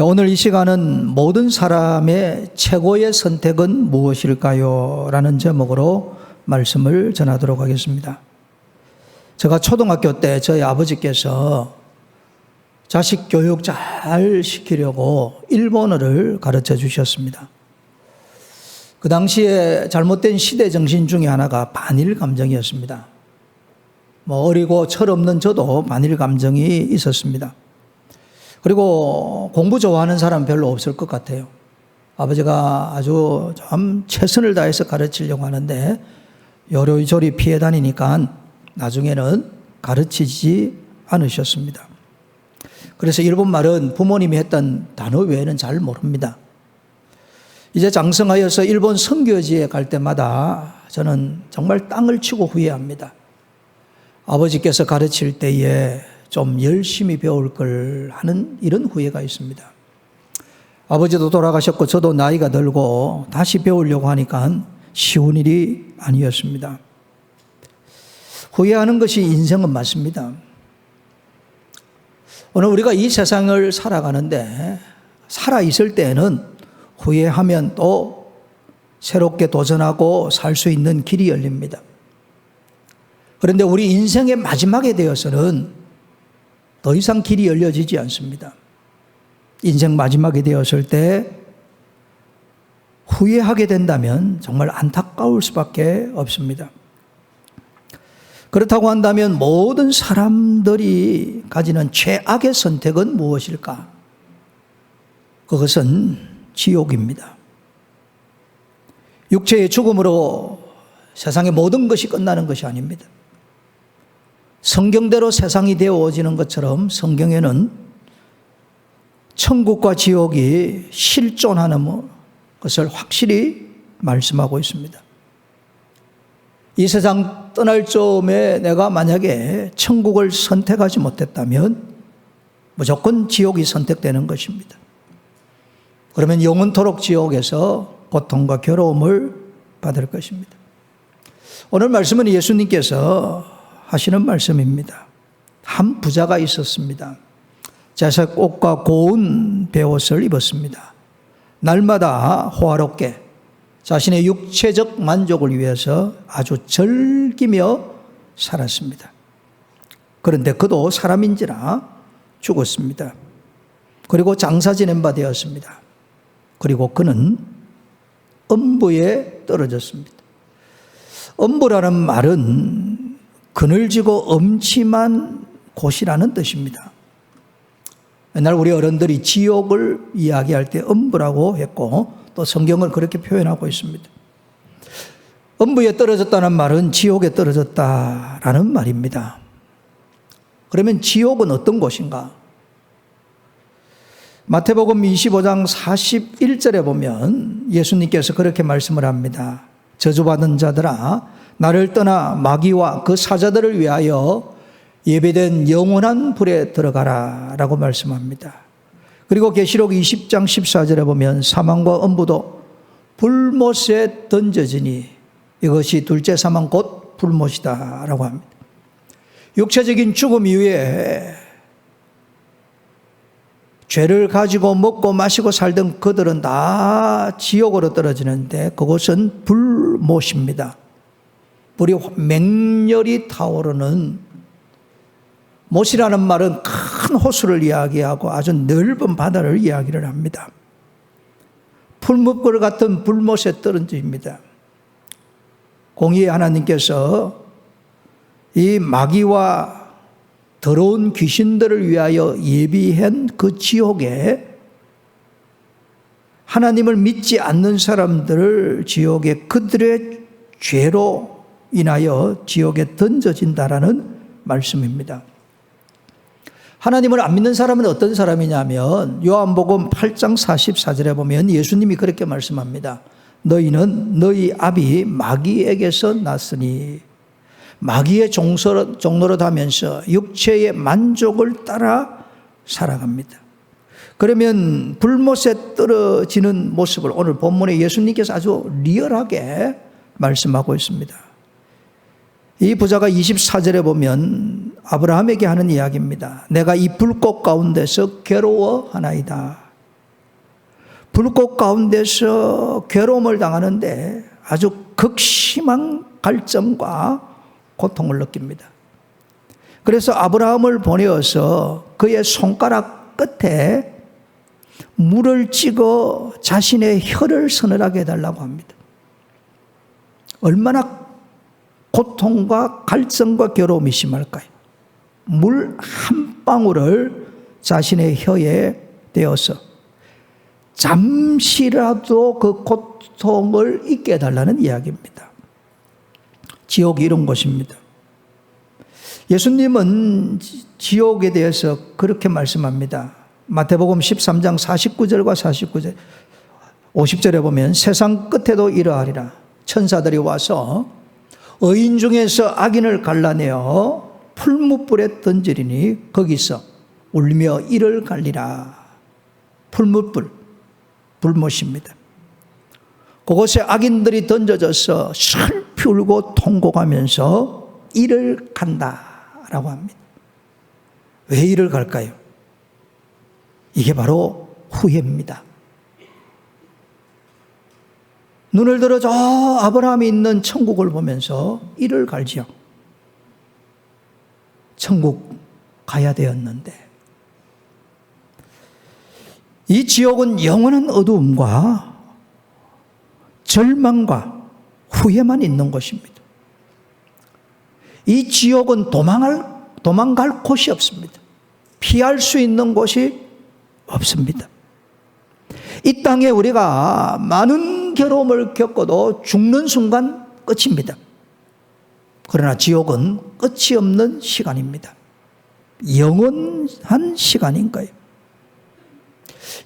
네, 오늘 이 시간은 모든 사람의 최고의 선택은 무엇일까요? 라는 제목으로 말씀을 전하도록 하겠습니다. 제가 초등학교 때 저희 아버지께서 자식 교육 잘 시키려고 일본어를 가르쳐 주셨습니다. 그 당시에 잘못된 시대 정신 중에 하나가 반일 감정이었습니다. 뭐 어리고 철없는 저도 반일 감정이 있었습니다. 그리고 공부 좋아하는 사람 별로 없을 것 같아요. 아버지가 아주 좀 최선을 다해서 가르치려고 하는데 요리조리 피해 다니니까 나중에는 가르치지 않으셨습니다. 그래서 일본 말은 부모님이 했던 단어 외에는 잘 모릅니다. 이제 장성하여서 일본 선교지에 갈 때마다 저는 정말 땅을 치고 후회합니다. 아버지께서 가르칠 때에 좀 열심히 배울 걸 하는 이런 후회가 있습니다. 아버지도 돌아가셨고 저도 나이가 들고 다시 배우려고 하니까 쉬운 일이 아니었습니다. 후회하는 것이 인생은 맞습니다. 오늘 우리가 이 세상을 살아가는데 살아 있을 때에는 후회하면 또 새롭게 도전하고 살 수 있는 길이 열립니다. 그런데 우리 인생의 마지막에 되어서는 더 이상 길이 열려지지 않습니다. 인생 마지막이 되었을 때 후회하게 된다면 정말 안타까울 수밖에 없습니다. 그렇다고 한다면 모든 사람들이 가지는 최악의 선택은 무엇일까? 그것은 지옥입니다. 육체의 죽음으로 세상의 모든 것이 끝나는 것이 아닙니다. 성경대로 세상이 되어지는 것처럼 성경에는 천국과 지옥이 실존하는 것을 확실히 말씀하고 있습니다. 이 세상 떠날 쯤에 내가 만약에 천국을 선택하지 못했다면 무조건 지옥이 선택되는 것입니다. 그러면 영원토록 지옥에서 고통과 괴로움을 받을 것입니다. 오늘 말씀은 예수님께서 하시는 말씀입니다. 한 부자가 있었습니다. 자색 옷과 고운 베옷을 입었습니다. 날마다 호화롭게 자신의 육체적 만족을 위해서 아주 즐기며 살았습니다. 그런데 그도 사람인지라 죽었습니다. 그리고 장사 지낸 바 되었습니다. 그리고 그는 엄부에 떨어졌습니다. 엄부라는 말은 그늘지고 엄침한 곳이라는 뜻입니다. 옛날 우리 어른들이 지옥을 이야기할 때 엄부라고 했고 또 성경을 그렇게 표현하고 있습니다. 엄부에 떨어졌다는 말은 지옥에 떨어졌다라는 말입니다. 그러면 지옥은 어떤 곳인가? 마태복음 25장 41절에 보면 예수님께서 그렇게 말씀을 합니다. 저주받은 자들아, 나를 떠나 마귀와 그 사자들을 위하여 예배된 영원한 불에 들어가라 라고 말씀합니다. 그리고 계시록 20장 14절에 보면 사망과 엄부도 불못에 던져지니 이것이 둘째 사망 곧 불못이다 라고 합니다. 육체적인 죽음 이후에 죄를 가지고 먹고 마시고 살던 그들은 다 지옥으로 떨어지는데 그곳은 불못입니다. 불이 맹렬히 타오르는 못이라는 말은 큰 호수를 이야기하고 아주 넓은 바다를 이야기를 합니다. 풀무불 같은 불못에 떨어집니다. 공의의 하나님께서 이 마귀와 더러운 귀신들을 위하여 예비한 그 지옥에 하나님을 믿지 않는 사람들을 지옥에 그들의 죄로 인하여 지옥에 던져진다라는 말씀입니다. 하나님을 안 믿는 사람은 어떤 사람이냐면 요한복음 8장 44절에 보면 예수님이 그렇게 말씀합니다. 너희는 너희 아비 마귀에게서 났으니 마귀의 종로로 하면서 육체의 만족을 따라 살아갑니다. 그러면 불못에 떨어지는 모습을 오늘 본문에 예수님께서 아주 리얼하게 말씀하고 있습니다. 이 부자가 24절에 보면 아브라함에게 하는 이야기입니다. 내가 이 불꽃 가운데서 괴로워하나이다. 불꽃 가운데서 괴로움을 당하는데 아주 극심한 갈증과 고통을 느낍니다. 그래서 아브라함을 보내어서 그의 손가락 끝에 물을 찍어 자신의 혀를 서늘하게 해달라고 합니다. 얼마나 고통과 갈증과 괴로움이 심할까요? 물 한 방울을 자신의 혀에 대어서 잠시라도 그 고통을 잊게 해달라는 이야기입니다. 지옥이 이런 곳입니다. 예수님은 지옥에 대해서 그렇게 말씀합니다. 마태복음 13장 49절과 49절, 50절에 보면 세상 끝에도 이러하리라. 천사들이 와서 의인 중에서 악인을 갈라내어 풀무불에 던지리니 거기서 울며 이를 갈리라. 풀무불, 불못입니다. 그곳에 악인들이 던져져서 슬피 울고 통곡하면서 이를 간다라고 합니다. 왜 이를 갈까요? 이게 바로 후회입니다. 눈을 들어 저 아브라함이 있는 천국을 보면서 이를 갈지요. 천국 가야 되었는데. 이 지옥은 영원한 어두움과 절망과 후회만 있는 것입니다. 이 지옥은 도망할, 도망갈 곳이 없습니다. 피할 수 있는 곳이 없습니다. 이 땅에 우리가 많은 괴로움을 겪어도 죽는 순간 끝입니다. 그러나 지옥은 끝이 없는 시간입니다. 영원한 시간인 거예요.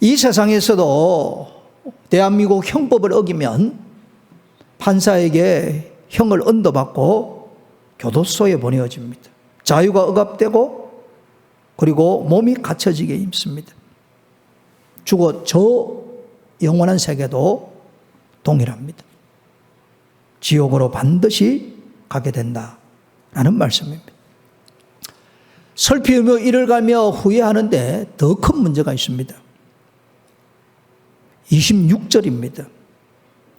이 세상에서도 대한민국 형법을 어기면 판사에게 형을 언도받고 교도소에 보내어집니다. 자유가 억압되고 그리고 몸이 갇혀지게 힘습니다. 죽어 저 영원한 세계도 동일합니다. 지옥으로 반드시 가게 된다라는 말씀입니다. 설피우며 이를 가며 후회하는데 더 큰 문제가 있습니다. 26절입니다.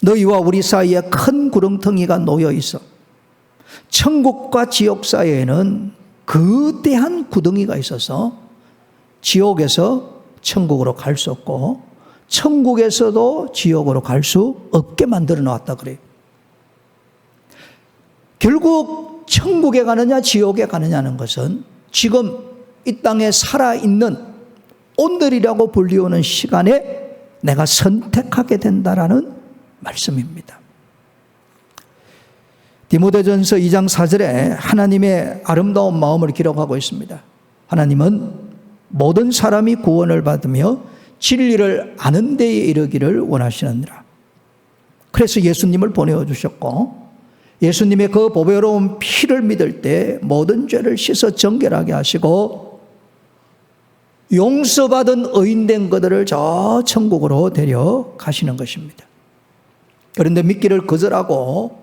너희와 우리 사이에 큰 구렁텅이가 놓여 있어. 천국과 지옥 사이에는 거대한 구덩이가 있어서 지옥에서 천국으로 갈 수 없고 천국에서도 지옥으로 갈 수 없게 만들어 놓았다 그래요. 결국 천국에 가느냐 지옥에 가느냐는 것은 지금 이 땅에 살아있는 오늘이라고 불리우는 시간에 내가 선택하게 된다라는 말씀입니다. 디모데전서 2장 4절에 하나님의 아름다운 마음을 기록하고 있습니다. 하나님은 모든 사람이 구원을 받으며 진리를 아는 데에 이르기를 원하시느니라. 그래서 예수님을 보내어 주셨고 예수님의 그 보배로운 피를 믿을 때 모든 죄를 씻어 정결하게 하시고 용서받은 의인된 그들을 저 천국으로 데려가시는 것입니다. 그런데 믿기를 거절하고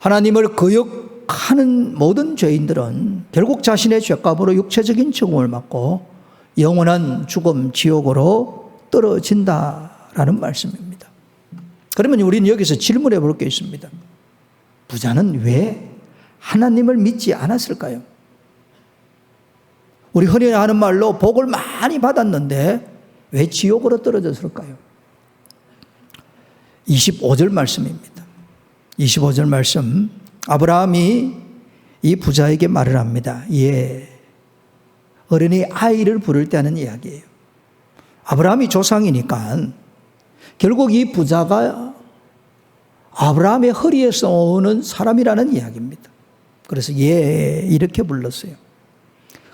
하나님을 거역하는 모든 죄인들은 결국 자신의 죄값으로 육체적인 죽음을 맞고 영원한 죽음 지옥으로 떨어진다라는 말씀입니다. 그러면 우리는 여기서 질문해 볼 게 있습니다. 부자는 왜 하나님을 믿지 않았을까요? 우리 흔히 하는 말로 복을 많이 받았는데 왜 지옥으로 떨어졌을까요? 25절 말씀입니다. 25절 말씀. 아브라함이 이 부자에게 말을 합니다. 예. 어른이 아이를 부를 때 하는 이야기예요. 아브라함이 조상이니까 결국 이 부자가 아브라함의 허리에서 오는 사람이라는 이야기입니다. 그래서 예, 이렇게 불렀어요.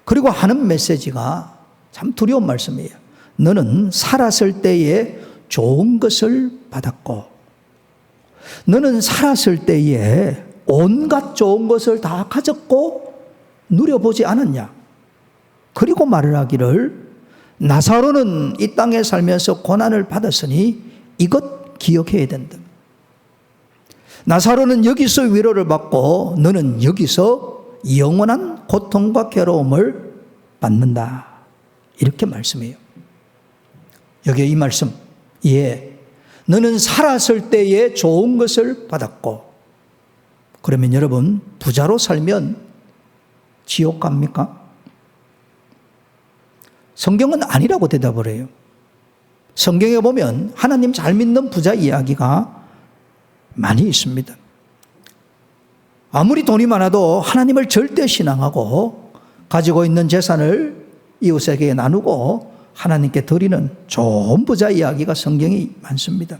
그리고 하는 메시지가 참 두려운 말씀이에요. 너는 살았을 때에 좋은 것을 받았고, 너는 살았을 때에 온갖 좋은 것을 다 가졌고, 누려보지 않았냐? 그리고 말을 하기를, 나사로는 이 땅에 살면서 고난을 받았으니 이것 기억해야 된다. 나사로는 여기서 위로를 받고 너는 여기서 영원한 고통과 괴로움을 받는다. 이렇게 말씀해요. 여기에 이 말씀, 예, 너는 살았을 때에 좋은 것을 받았고, 그러면 여러분, 부자로 살면 지옥 갑니까? 성경은 아니라고 대답을 해요. 성경에 보면 하나님 잘 믿는 부자 이야기가 많이 있습니다. 아무리 돈이 많아도 하나님을 절대 신앙하고 가지고 있는 재산을 이웃에게 나누고 하나님께 드리는 좋은 부자 이야기가 성경이 많습니다.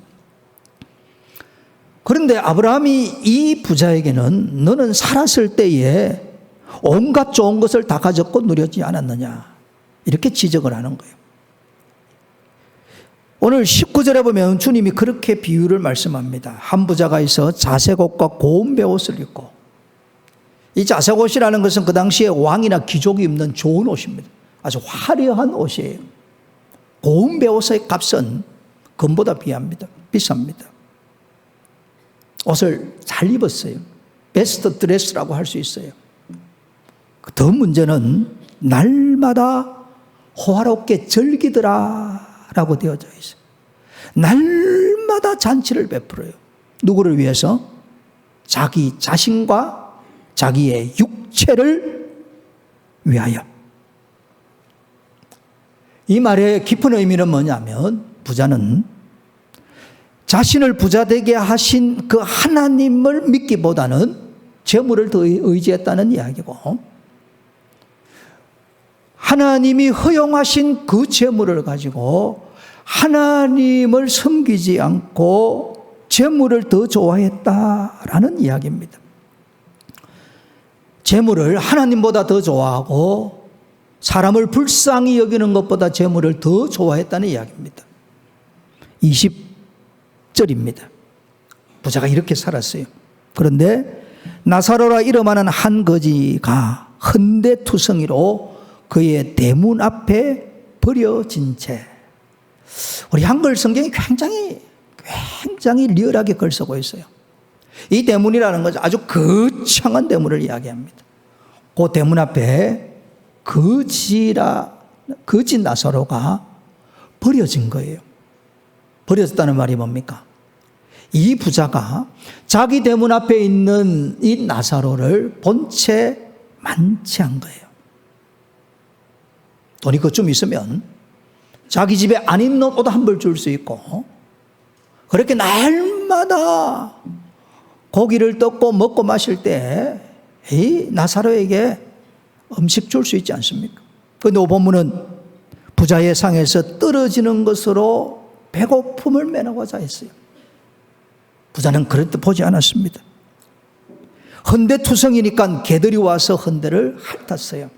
그런데 아브라함이 이 부자에게는 너는 살았을 때에 온갖 좋은 것을 다 가졌고 누렸지 않았느냐. 이렇게 지적을 하는 거예요. 오늘 19절에 보면 주님이 그렇게 비유를 말씀합니다. 한 부자가 있어 자색 옷과 고운 배옷을 입고 이 자색 옷이라는 것은 그 당시에 왕이나 귀족이 입는 좋은 옷입니다. 아주 화려한 옷이에요. 고운 배옷의 값은 금보다 비합니다. 비쌉니다. 옷을 잘 입었어요. 베스트 드레스라고 할 수 있어요. 더 문제는 날마다 호화롭게 즐기더라 라고 되어져 있어요. 날마다 잔치를 베풀어요. 누구를 위해서? 자기 자신과 자기의 육체를 위하여. 이 말의 깊은 의미는 뭐냐면 부자는 자신을 부자 되게 하신 그 하나님을 믿기보다는 재물을 더 의지했다는 이야기고 하나님이 허용하신 그 재물을 가지고 하나님을 섬기지 않고 재물을 더 좋아했다라는 이야기입니다. 재물을 하나님보다 더 좋아하고 사람을 불쌍히 여기는 것보다 재물을 더 좋아했다는 이야기입니다. 20절입니다. 부자가 이렇게 살았어요. 그런데 나사로라 이름하는 한 거지가 헌대투성이로 그의 대문 앞에 버려진 채. 우리 한글 성경이 굉장히, 굉장히 리얼하게 글 쓰고 있어요. 이 대문이라는 것은 아주 거창한 대문을 이야기합니다. 그 대문 앞에 거지라, 거지 나사로가 버려진 거예요. 버려졌다는 말이 뭡니까? 이 부자가 자기 대문 앞에 있는 이 나사로를 본채 만취한 거예요. 돈이 그좀 있으면 자기 집에 안 입는 옷 한 벌 줄 수 있고 그렇게 날마다 고기를 떴고 먹고 마실 때 이 나사로에게 음식 줄 수 있지 않습니까? 그런데 본문은 부자의 상에서 떨어지는 것으로 배고픔을 매나고자 했어요. 부자는 뜻 보지 않았습니다. 헌대투성이니까 개들이 와서 헌대를 핥았어요.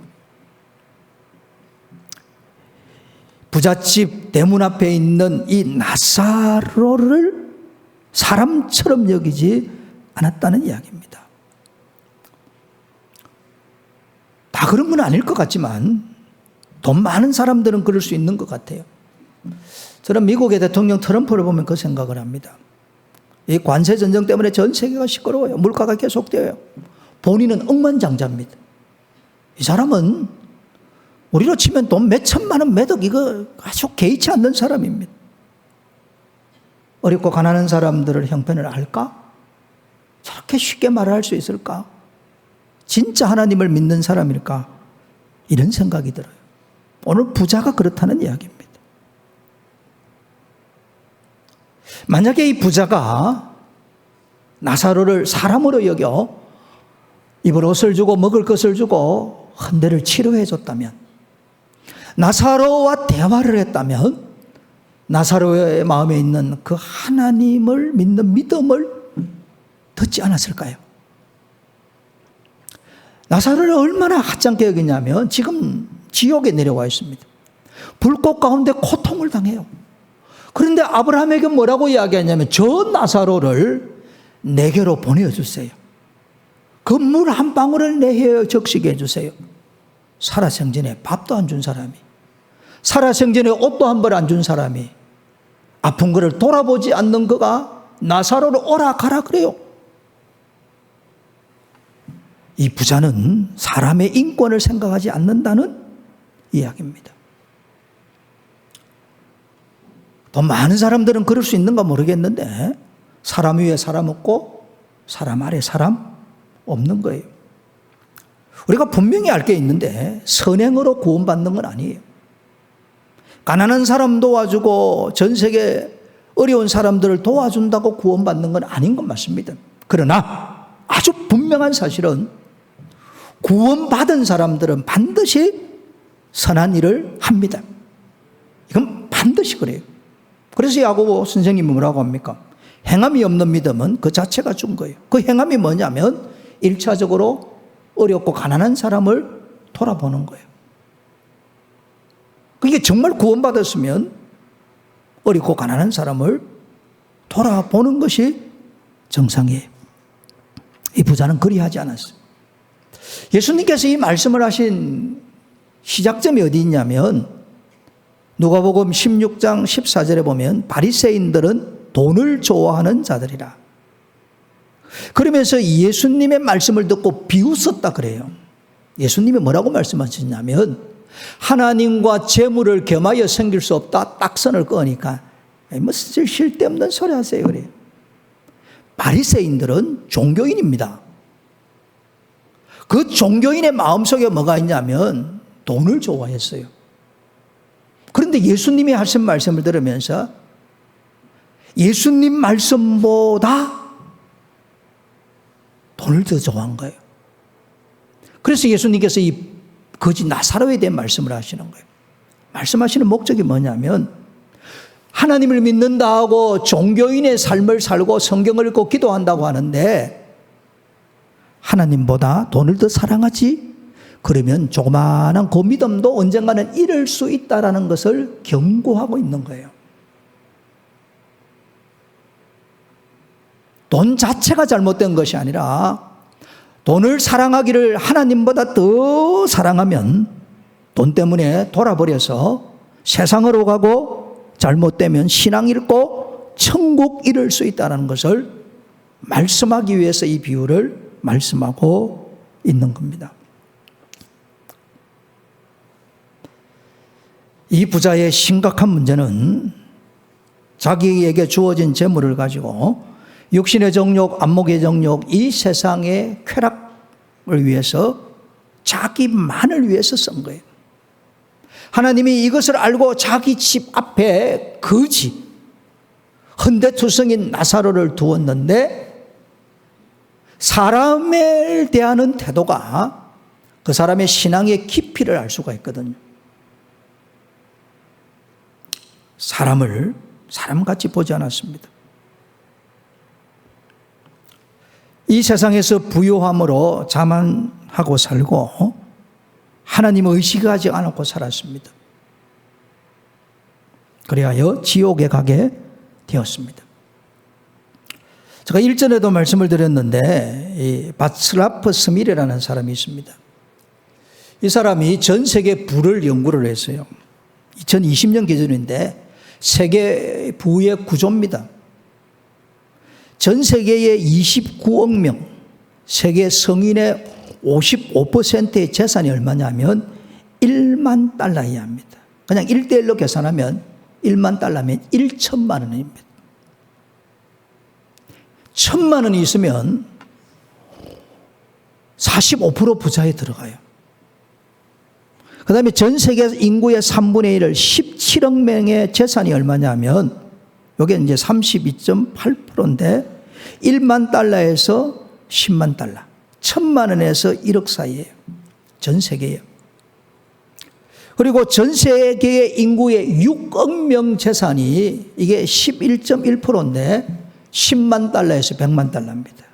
부잣집 대문 앞에 있는 이 나사로를 사람처럼 여기지 않았다는 이야기입니다. 다 그런 건 아닐 것 같지만 돈 많은 사람들은 그럴 수 있는 것 같아요. 저는 미국의 대통령 트럼프를 보면 그 생각을 합니다. 이 관세 전쟁 때문에 전 세계가 시끄러워요. 물가가 계속되어요. 본인은 억만장자입니다. 이 사람은 우리로 치면 돈 몇 천만 원, 몇억 이거 아주 개의치 않는 사람입니다. 어렵고 가난한 사람들을 형편을 알까? 저렇게 쉽게 말할 수 있을까? 진짜 하나님을 믿는 사람일까? 이런 생각이 들어요. 오늘 부자가 그렇다는 이야기입니다. 만약에 이 부자가 나사로를 사람으로 여겨 입을 옷을 주고 먹을 것을 주고 헌대를 치료해 줬다면 나사로와 대화를 했다면 나사로의 마음에 있는 그 하나님을 믿는 믿음을 듣지 않았을까요? 나사로를 얼마나 하찮게 여기냐면 지금 지옥에 내려와 있습니다. 불꽃 가운데 고통을 당해요. 그런데 아브라함에게 뭐라고 이야기하냐면 저 나사로를 내게로 보내주세요. 그 물 한 방울을 내해 적시게 해주세요. 살아생전에 밥도 안 준 사람이, 살아생전에 옷도 한 벌 안 준 사람이, 아픈 거를 돌아보지 않는 거가 나사로를 오라 가라 그래요. 이 부자는 사람의 인권을 생각하지 않는다는 이야기입니다. 돈 많은 사람들은 그럴 수 있는가 모르겠는데 사람 위에 사람 없고 사람 아래 사람 없는 거예요. 우리가 분명히 알 게 있는데 선행으로 구원받는 건 아니에요. 가난한 사람 도와주고 전 세계 어려운 사람들을 도와준다고 구원받는 건 아닌 건 맞습니다. 그러나 아주 분명한 사실은 구원받은 사람들은 반드시 선한 일을 합니다. 이건 반드시 그래요. 그래서 야고보 선생님이 뭐라고 합니까? 행함이 없는 믿음은 그 자체가 준 거예요. 그 행함이 뭐냐면 일차적으로 어렵고 가난한 사람을 돌아보는 거예요. 그게 정말 구원받았으면 어렵고 가난한 사람을 돌아보는 것이 정상이에요. 이 부자는 그리하지 않았어요. 예수님께서 이 말씀을 하신 시작점이 어디 있냐면 누가복음 16장 14절에 보면 바리새인들은 돈을 좋아하는 자들이라. 그러면서 예수님의 말씀을 듣고 비웃었다 그래요. 예수님이 뭐라고 말씀하셨냐면 하나님과 재물을 겸하여 생길 수 없다 딱선을 꺼니까 뭐 쓸데없는 소리 하세요 그래요. 바리새인들은 종교인입니다. 그 종교인의 마음속에 뭐가 있냐면 돈을 좋아했어요. 그런데 예수님이 하신 말씀을 들으면서 예수님 말씀보다 돈을 더 좋아한 거예요. 그래서 예수님께서 이 거지 나사로에 대한 말씀을 하시는 거예요. 말씀하시는 목적이 뭐냐면 하나님을 믿는다 하고 종교인의 삶을 살고 성경을 읽고 기도한다고 하는데 하나님보다 돈을 더 사랑하지? 그러면 조그마한 그 믿음도 언젠가는 잃을 수 있다라는 것을 경고하고 있는 거예요. 돈 자체가 잘못된 것이 아니라 돈을 사랑하기를 하나님보다 더 사랑하면 돈 때문에 돌아버려서 세상으로 가고 잘못되면 신앙 잃고 천국 잃을 수 있다는 것을 말씀하기 위해서 이 비유를 말씀하고 있는 겁니다. 이 부자의 심각한 문제는 자기에게 주어진 재물을 가지고 육신의 정욕, 안목의 정욕, 이 세상의 쾌락을 위해서 자기만을 위해서 쓴 거예요. 하나님이 이것을 알고 자기 집 앞에 거지, 헌데투성인 나사로를 두었는데 사람을 대하는 태도가 그 사람의 신앙의 깊이를 알 수가 있거든요. 사람을 사람같이 보지 않았습니다. 이 세상에서 부요함으로 자만하고 살고 하나님 의식하지 않고 살았습니다. 그리하여 지옥에 가게 되었습니다. 제가 일전에도 말씀을 드렸는데 이 바츠라프 스밀이라는 사람이 있습니다. 이 사람이 전 세계 부를 연구를 했어요. 2020년 기준인데 세계 부의 구조입니다. 전 세계의 29억 명, 세계 성인의 55%의 재산이 얼마냐면 1만 달러이야 합니다. 그냥 1대1로 계산하면 1만 달러면 1천만 원입니다. 천만 원이 있으면 45% 부자에 들어가요. 그 다음에 전 세계 인구의 3분의 1을 17억 명의 재산이 얼마냐면, 요게 이제 32.8%인데, 1만 달러에서 10만 달러. 천만 원에서 1억 사이에요. 전 세계에. 그리고 전 세계의 인구의 6억 명 재산이 이게 11.1%인데 10만 달러에서 100만 달러입니다.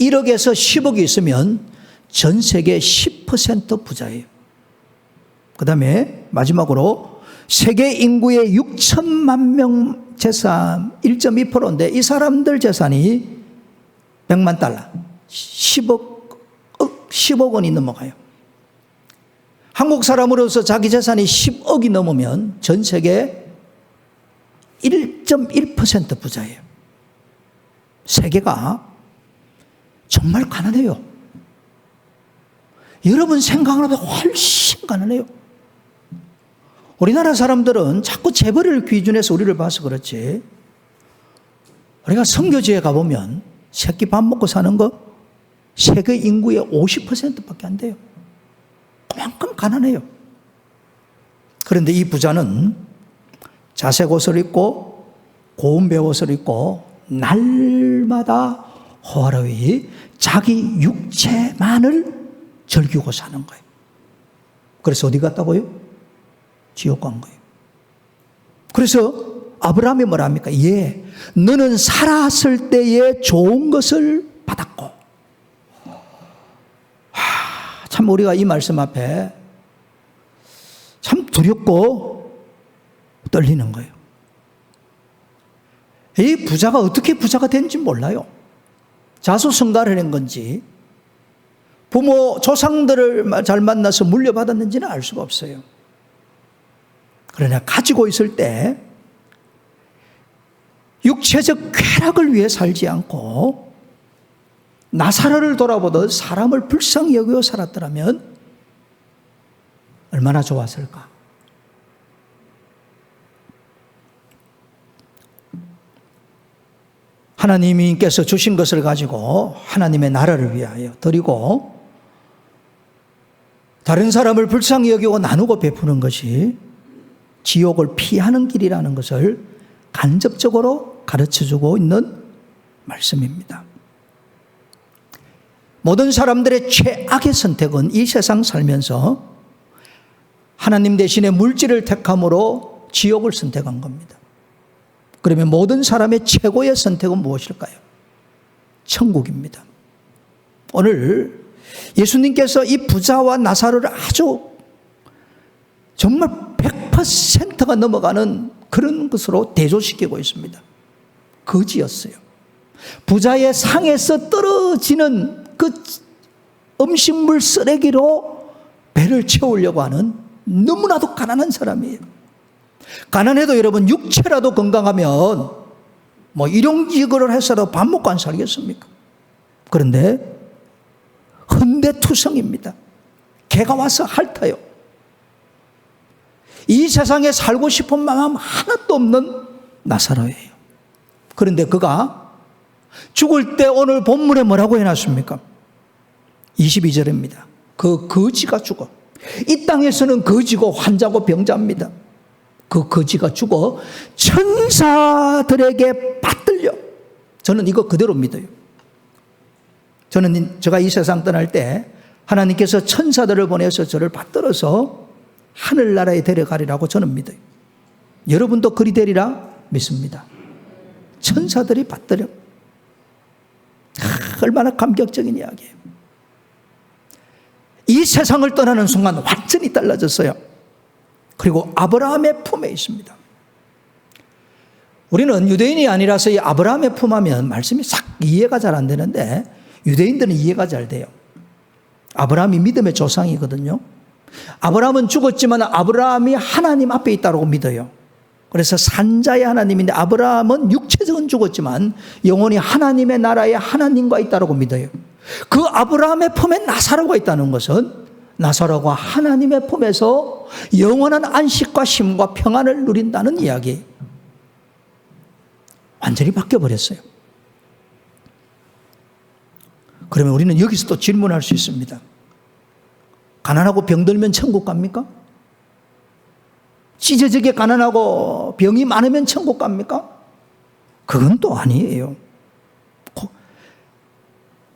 1억에서 10억이 있으면 전 세계 10% 부자예요. 그 다음에 마지막으로 세계 인구의 6천만 명 재산 1.2%인데 이 사람들 재산이 100만 달러, 10억, 10억 원이 넘어가요. 한국 사람으로서 자기 재산이 10억이 넘으면 전 세계 1.1% 부자예요. 세계가 정말 가난해요. 여러분 생각보다 훨씬 가난해요. 우리나라 사람들은 자꾸 재벌을 기준해서 우리를 봐서 그렇지. 우리가 성교지에 가보면 새끼 밥 먹고 사는 거 세계 인구의 50%밖에 안 돼요. 그만큼 가난해요. 그런데 이 부자는 자색 옷을 입고 고운 배옷을 입고 날마다 호화로이 자기 육체만을 즐기고 사는 거예요. 그래서 어디 갔다고요? 지옥 간 거예요. 그래서 아브라함이 뭐랍니까? 예, 너는 살았을 때에 좋은 것을 받았고. 하, 참 우리가 이 말씀 앞에 참 두렵고 떨리는 거예요. 이 부자가 어떻게 부자가 된지 몰라요. 자수성가를 한 건지, 부모, 조상들을 잘 만나서 물려받았는지는 알 수가 없어요. 그러나 가지고 있을 때, 육체적 쾌락을 위해 살지 않고, 나사로를 돌아보듯 사람을 불쌍히 여겨 살았더라면, 얼마나 좋았을까? 하나님께서 주신 것을 가지고 하나님의 나라를 위하여 드리고 다른 사람을 불쌍히 여기고 나누고 베푸는 것이 지옥을 피하는 길이라는 것을 간접적으로 가르쳐 주고 있는 말씀입니다. 모든 사람들의 최악의 선택은 이 세상 살면서 하나님 대신에 물질을 택함으로 지옥을 선택한 겁니다. 그러면 모든 사람의 최고의 선택은 무엇일까요? 천국입니다. 오늘 예수님께서 이 부자와 나사로를 아주 정말 100%가 넘어가는 그런 것으로 대조시키고 있습니다. 거지였어요. 부자의 상에서 떨어지는 그 음식물 쓰레기로 배를 채우려고 하는 너무나도 가난한 사람이에요. 가난해도 여러분 육체라도 건강하면 뭐 일용직을 해서도 밥 먹고 안 살겠습니까? 그런데 헌대투성입니다. 개가 와서 핥아요. 이 세상에 살고 싶은 마음 하나도 없는 나사로예요. 그런데 그가 죽을 때 오늘 본문에 뭐라고 해놨습니까? 22절입니다. 그 거지가 죽어. 이 땅에서는 거지고 환자고 병자입니다. 그 거지가 죽어 천사들에게 받들려. 저는 이거 그대로 믿어요. 저는 제가 이 세상 떠날 때 하나님께서 천사들을 보내서 저를 받들어서 하늘나라에 데려가리라고 저는 믿어요. 여러분도 그리 되리라 믿습니다. 천사들이 받들려. 얼마나 감격적인 이야기예요. 이 세상을 떠나는 순간 완전히 달라졌어요. 그리고 아브라함의 품에 있습니다. 우리는 유대인이 아니라서 이 아브라함의 품 하면 말씀이 싹 이해가 잘 안 되는데 유대인들은 이해가 잘 돼요. 아브라함이 믿음의 조상이거든요. 아브라함은 죽었지만 아브라함이 하나님 앞에 있다고 믿어요. 그래서 산자의 하나님인데 아브라함은 육체적은 죽었지만 영원히 하나님의 나라에 하나님과 있다고 믿어요. 그 아브라함의 품에 나사로가 있다는 것은 나사로가 하나님의 품에서 영원한 안식과 쉼과 평안을 누린다는 이야기. 완전히 바뀌어 버렸어요. 그러면 우리는 여기서 또 질문할 수 있습니다. 가난하고 병들면 천국 갑니까? 찢어지게 가난하고 병이 많으면 천국 갑니까? 그건 또 아니에요.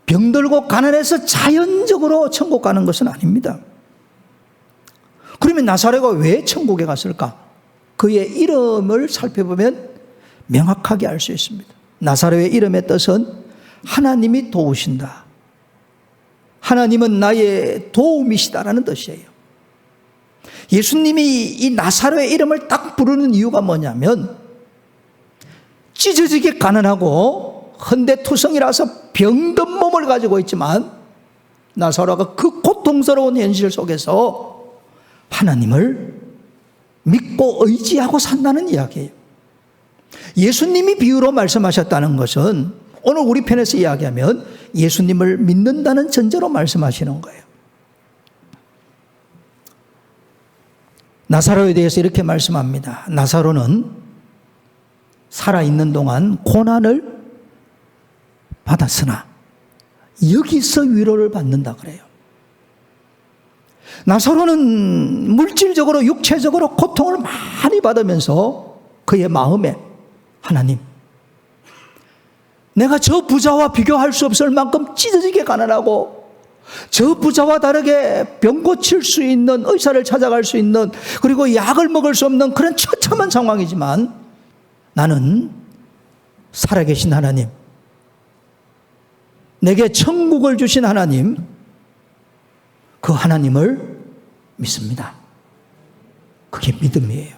병들고 가난해서 자연적으로 천국 가는 것은 아닙니다. 그러면 나사렛가 왜 천국에 갔을까? 그의 이름을 살펴보면 명확하게 알 수 있습니다. 나사렛의 이름의 뜻은 하나님이 도우신다. 하나님은 나의 도움이시다라는 뜻이에요. 예수님이 이 나사로의 이름을 딱 부르는 이유가 뭐냐면 찢어지게 가난하고 헌대투성이라서 병든 몸을 가지고 있지만 나사로가 그 고통스러운 현실 속에서 하나님을 믿고 의지하고 산다는 이야기예요. 예수님이 비유로 말씀하셨다는 것은 오늘 우리 편에서 이야기하면 예수님을 믿는다는 전제로 말씀하시는 거예요. 나사로에 대해서 이렇게 말씀합니다. 나사로는 살아있는 동안 고난을 받았으나 여기서 위로를 받는다 그래요. 나사로는 물질적으로 육체적으로 고통을 많이 받으면서 그의 마음에 하나님 내가 저 부자와 비교할 수 없을 만큼 찢어지게 가난하고 저 부자와 다르게 병 고칠 수 있는 의사를 찾아갈 수 있는 그리고 약을 먹을 수 없는 그런 처참한 상황이지만 나는 살아계신 하나님 내게 천국을 주신 하나님 그 하나님을 믿습니다. 그게 믿음이에요.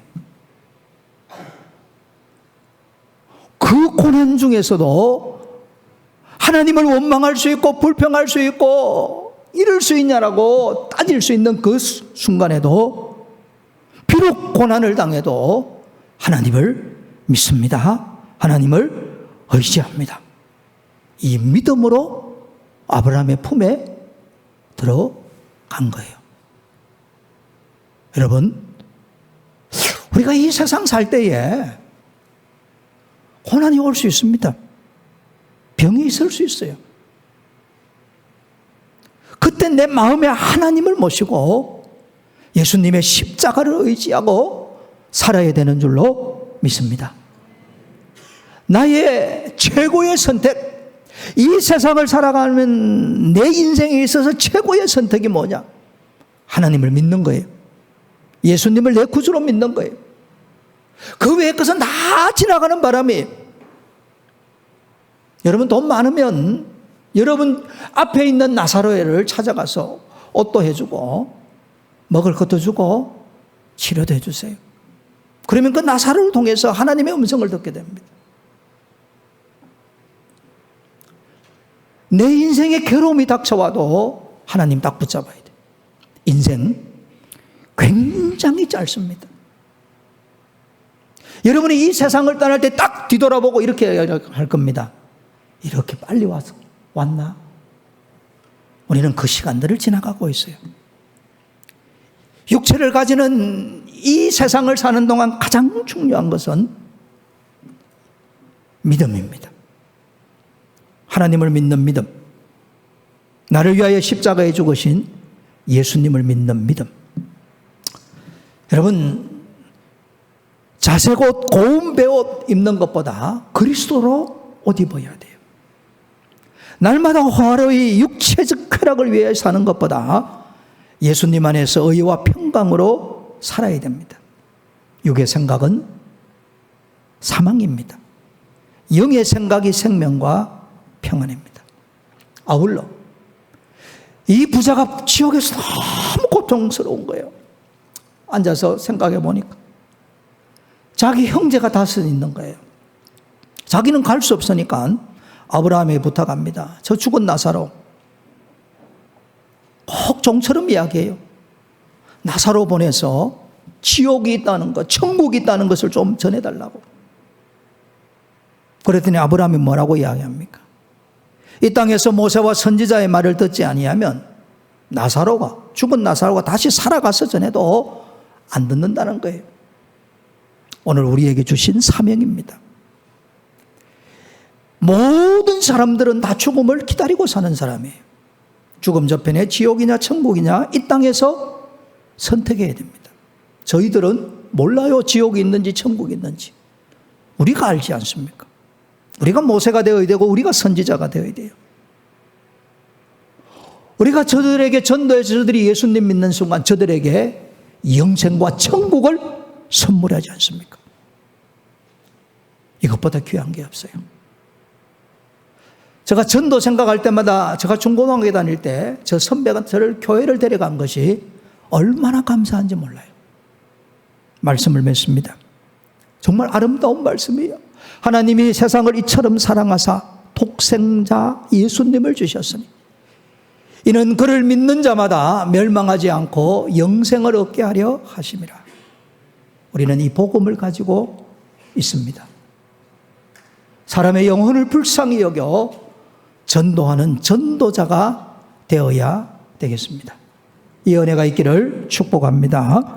그 고난 중에서도 하나님을 원망할 수 있고 불평할 수 있고 이럴 수 있냐라고 따질 수 있는 그 수- 순간에도 비록 고난을 당해도 하나님을 믿습니다. 하나님을 의지합니다. 이 믿음으로 아브라함의 품에 들어간 거예요. 여러분, 우리가 이 세상 살 때에 고난이 올 수 있습니다. 병이 있을 수 있어요. 그때 내 마음에 하나님을 모시고 예수님의 십자가를 의지하고 살아야 되는 줄로 믿습니다. 나의 최고의 선택, 이 세상을 살아가면 내 인생에 있어서 최고의 선택이 뭐냐? 하나님을 믿는 거예요. 예수님을 내 구주로 믿는 거예요. 그 외의 것은 다 지나가는 바람이 여러분 돈 많으면 여러분 앞에 있는 나사로를 찾아가서 옷도 해주고 먹을 것도 주고 치료도 해주세요. 그러면 그 나사로를 통해서 하나님의 음성을 듣게 됩니다. 내 인생에 괴로움이 닥쳐와도 하나님 딱 붙잡아야 돼. 인생 굉장히 짧습니다. 여러분이 이 세상을 떠날 때 딱 뒤돌아보고 이렇게 할 겁니다. 이렇게 빨리 와서 왔나? 우리는 그 시간들을 지나가고 있어요. 육체를 가지는 이 세상을 사는 동안 가장 중요한 것은 믿음입니다. 하나님을 믿는 믿음. 나를 위하여 십자가에 죽으신 예수님을 믿는 믿음. 여러분, 자색 옷, 고운 배옷 입는 것보다 그리스도로 옷 입어야 돼요. 날마다 화로의 육체적 쾌락을 위해 사는 것보다 예수님 안에서 의와 평강으로 살아야 됩니다. 육의 생각은 사망입니다. 영의 생각이 생명과 평안입니다. 아울러 이 부자가 지옥에서 너무 고통스러운 거예요. 앉아서 생각해 보니까 자기 형제가 다섯 있는 거예요. 자기는 갈 수 없으니까 아브라함에 부탁합니다. 저 죽은 나사로 꼭 종처럼 이야기해요. 나사로 보내서 지옥이 있다는 것, 천국이 있다는 것을 좀 전해달라고. 그랬더니 아브라함이 뭐라고 이야기합니까? 이 땅에서 모세와 선지자의 말을 듣지 아니하면 나사로가 죽은 나사로가 다시 살아가서 전해도 안 듣는다는 거예요. 오늘 우리에게 주신 사명입니다. 모든 사람들은 다 죽음을 기다리고 사는 사람이에요. 죽음 저편에 지옥이냐 천국이냐 이 땅에서 선택해야 됩니다. 저희들은 몰라요 지옥이 있는지 천국이 있는지. 우리가 알지 않습니까? 우리가 모세가 되어야 되고 우리가 선지자가 되어야 돼요. 우리가 저들에게 전도해서 저들이 예수님 믿는 순간 저들에게 영생과 천국을 선물하지 않습니까? 이것보다 귀한 게 없어요. 제가 전도 생각할 때마다 제가 중고등학교 다닐 때 저 선배가 저를 교회를 데려간 것이 얼마나 감사한지 몰라요. 말씀을 맺습니다. 정말 아름다운 말씀이에요. 하나님이 세상을 이처럼 사랑하사 독생자 예수님을 주셨으니 이는 그를 믿는 자마다 멸망하지 않고 영생을 얻게 하려 하심이라. 우리는 이 복음을 가지고 있습니다. 사람의 영혼을 불쌍히 여겨 전도하는 전도자가 되어야 되겠습니다. 이 은혜가 있기를 축복합니다.